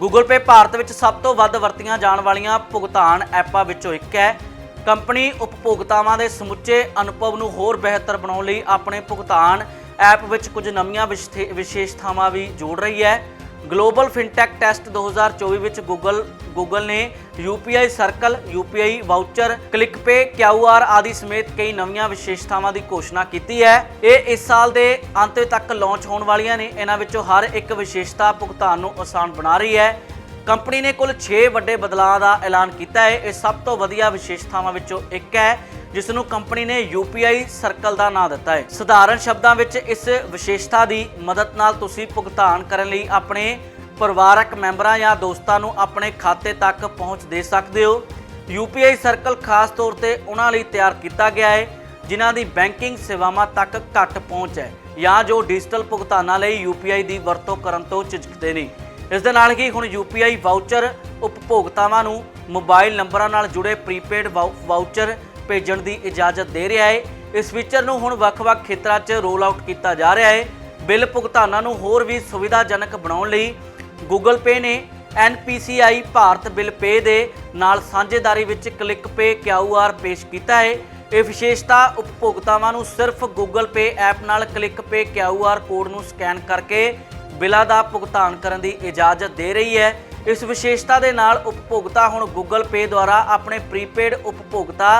Google Pay Bharat ਵਿੱਚ ਸਭ ਤੋਂ ਵੱਧ ਵਰਤੀਆਂ ਜਾਣ ਵਾਲੀਆਂ ਭੁਗਤਾਨ ਐਪਾਂ ਵਿੱਚੋਂ ਇੱਕ ਹੈ। ਕੰਪਨੀ ਉਪਭੋਗਤਾਵਾਂ ਦੇ ਸਮੁੱਚੇ ਅਨੁਭਵ ਨੂੰ ਹੋਰ ਬਿਹਤਰ ਬਣਾਉਣ ਲਈ ਆਪਣੇ ਭੁਗਤਾਨ ਐਪ ਵਿੱਚ ਕੁਝ ਨਵੀਆਂ ਵਿਸ਼ਥੇ- ਵਿਸ਼ੇਸ਼ਤਾਵਾਂ ਵੀ ਜੋੜ ਰਹੀ ਹੈ। ਗਲੋਬਲ ਫਿਨਟੈਕ ਟੈਸਟ 2024 ਵਿੱਚ ਗੂਗਲ ਗੂਗਲ ਨੇ UPI circle UPI voucher click pay QR ਆਦਿ ਸਮੇਤ ਕਈ ਨਵੀਆਂ ਵਿਸ਼ੇਸ਼ਤਾਵਾਂ ਦੀ ਘੋਸ਼ਣਾ ਕੀਤੀ ਹੈ। ਇਹ ਇਸ ਸਾਲ ਦੇ ਅੰਤ ਤੱਕ ਲਾਂਚ ਹੋਣ ਵਾਲੀਆਂ ਨੇ। ਇਹਨਾਂ ਵਿੱਚੋਂ ਹਰ ਇੱਕ ਵਿਸ਼ੇਸ਼ਤਾ ਭੁਗਤਾਨ ਨੂੰ ਆਸਾਨ ਬਣਾ ਰਹੀ ਹੈ। ਕੰਪਨੀ ਨੇ ਕੁੱਲ 6 ਵੱਡੇ ਬਦਲਾਅ ਦਾ ਐਲਾਨ ਕੀਤਾ ਹੈ। ਇਹ ਸਭ ਤੋਂ ਵਧੀਆ ਵਿਸ਼ੇਸ਼ਤਾਵਾਂ ਵਿੱਚੋਂ ਇੱਕ ਹੈ। ਜਿਸ ਨੂੰ ਕੰਪਨੀ ਨੇ UPI ਸਰਕਲ ਦਾ ਨਾਮ ਦਿੱਤਾ ਹੈ। ਸਧਾਰਨ ਸ਼ਬਦਾਂ ਵਿੱਚ ਇਸ ਵਿਸ਼ੇਸ਼ਤਾ ਦੀ ਮਦਦ ਨਾਲ ਤੁਸੀਂ ਭੁਗਤਾਨ ਕਰਨ ਲਈ ਆਪਣੇ ਪਰਿਵਾਰਕ ਮੈਂਬਰਾਂ ਜਾਂ ਦੋਸਤਾਂ ਨੂੰ ਆਪਣੇ ਖਾਤੇ ਤੱਕ ਪਹੁੰਚ ਦੇ ਸਕਦੇ ਹੋ। UPI ਸਰਕਲ ਖਾਸ ਤੌਰ ਤੇ ਉਹਨਾਂ ਲਈ ਤਿਆਰ ਕੀਤਾ ਗਿਆ ਹੈ, ਜਿਨ੍ਹਾਂ ਦੀ ਬੈਂਕਿੰਗ ਸੇਵਾਵਾਂ ਤੱਕ ਘੱਟ ਪਹੁੰਚ ਹੈ ਜਾਂ ਜੋ ਡਿਜੀਟਲ ਭੁਗਤਾਨਾਂ ਲਈ UPI ਦੀ ਵਰਤੋਂ ਕਰਨ ਤੋਂ ਝਿਜਕਦੇ ਨੇ। ਇਸ ਦੇ ਨਾਲ ਹੀ ਹੁਣ UPI ਵਾਊਚਰ ਉਪਭੋਗਤਾਵਾਂ ਨੂੰ ਮੋਬਾਈਲ ਨੰਬਰਾਂ ਨਾਲ ਜੁੜੇ ਪ੍ਰੀਪੇਡ ਵਾਊ- ਵਾਊਚਰ ਭੇਜਣ ਦੀ ਇਜਾਜ਼ਤ ਦੇ ਰਿਹਾ ਹੈ ਇਸ ਫੀਚਰ ਨੂੰ ਹੁਣ ਵੱਖ-ਵੱਖ ਖੇਤਰਾਂ 'ਚ ਰੋਲ ਆਊਟ ਕੀਤਾ ਜਾ ਰਿਹਾ ਹੈ ਬਿੱਲ ਭੁਗਤਾਨਾਂ ਨੂੰ ਹੋਰ ਵੀ ਸੁਵਿਧਾਜਨਕ ਬਣਾਉਣ ਲਈ Google Pay ਨੇ NPCI ਭਾਰਤ ਬਿੱਲ ਪੇ ਦੇ ਨਾਲ ਸਾਂਝੇਦਾਰੀ ਵਿੱਚ ਕਲਿੱਕ ਪੇ QR ਪੇਸ਼ ਕੀਤਾ ਹੈ ਇਹ ਵਿਸ਼ੇਸ਼ਤਾ ਉਪਭੋਗਤਾਵਾਂ ਨੂੰ ਸਿਰਫ Google Pay ਐਪ ਨਾਲ ਕਲਿੱਕ ਪੇ QR ਕੋਡ ਨੂੰ ਸਕੈਨ ਕਰਕੇ ਬਿੱਲਾਂ ਦਾ ਭੁਗਤਾਨ ਕਰਨ ਦੀ ਇਜਾਜ਼ਤ ਦੇ ਰਹੀ ਹੈ। ਇਸ ਵਿਸ਼ੇਸ਼ਤਾ ਦੇ ਨਾਲ ਉਪਭੋਗਤਾ ਹੁਣ Google Pay ਦੁਆਰਾ ਆਪਣੇ ਪ੍ਰੀਪੇਡ ਉਪਭੋਗਤਾ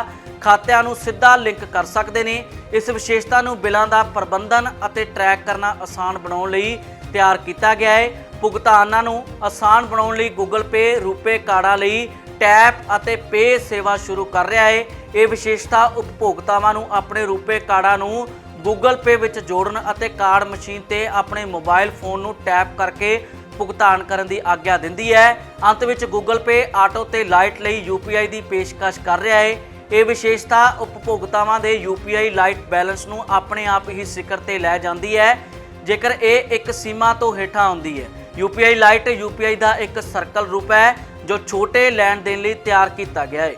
ਖਾਤਿਆਂ ਨੂੰ ਸਿੱਧਾ ਲਿੰਕ ਕਰ ਸਕਦੇ ਨੇ। ਇਸ ਵਿਸ਼ੇਸ਼ਤਾ ਨੂੰ ਬਿੱਲਾਂ ਦਾ ਪ੍ਰਬੰਧਨ ਅਤੇ ਟਰੈਕ ਕਰਨਾ ਆਸਾਨ ਬਣਾਉਣ ਲਈ ਤਿਆਰ ਕੀਤਾ ਗਿਆ ਹੈ। ਭੁਗਤਾਨਾਂ ਨੂੰ ਆਸਾਨ ਬਣਾਉਣ ਲਈ Google Pay ਰੁਪਏ ਕਾਰਡਾਂ ਲਈ ਟੈਪ ਅਤੇ ਪੇ ਸੇਵਾ ਸ਼ੁਰੂ ਕਰ ਰਿਹਾ ਹੈ। ਇਹ ਵਿਸ਼ੇਸ਼ਤਾ ਉਪਭੋਗਤਾਵਾਂ ਨੂੰ ਆਪਣੇ ਰੁਪਏ ਕਾਰਡਾਂ ਨੂੰ Google Pay ਵਿੱਚ ਜੋੜਨ ਅਤੇ ਕਾਰਡ ਮਸ਼ੀਨ ਤੇ ਆਪਣੇ ਮੋਬਾਈਲ ਫੋਨ ਨੂੰ ਟੈਪ ਕਰਕੇ ਭੁਗਤਾਨ ਕਰਨ ਦੀ ਆਗਿਆ ਦਿੰਦੀ ਹੈ। ਅੰਤ ਵਿੱਚ Google Pay ਆਟੋ ਤੇ ਲਾਈਟ ਲਈ UPI ਦੀ ਪੇਸ਼ਕਸ਼ ਕਰ ਰਿਹਾ ਹੈ। ਇਹ ਵਿਸ਼ੇਸ਼ਤਾ ਉਪਭੋਗਤਾਵਾਂ ਦੇ UPI ਲਾਈਟ ਬੈਲੈਂਸ ਨੂੰ ਆਪਣੇ ਆਪ ਹੀ ਸਿਖਰ ਤੇ ਲੈ ਜਾਂਦੀ ਹੈ। ਜੇਕਰ ਇਹ ਇੱਕ ਸੀਮਾ ਤੋਂ ਹੇਠਾਂ ਹੁੰਦੀ ਹੈ UPI ਲਾਈਟ UPI ਦਾ ਇੱਕ ਸਰਕਲ ਰੂਪ ਹੈ, ਜੋ ਛੋਟੇ ਲੈਣ ਦੇਣ ਲਈ ਤਿਆਰ ਕੀਤਾ ਗਿਆ ਹੈ।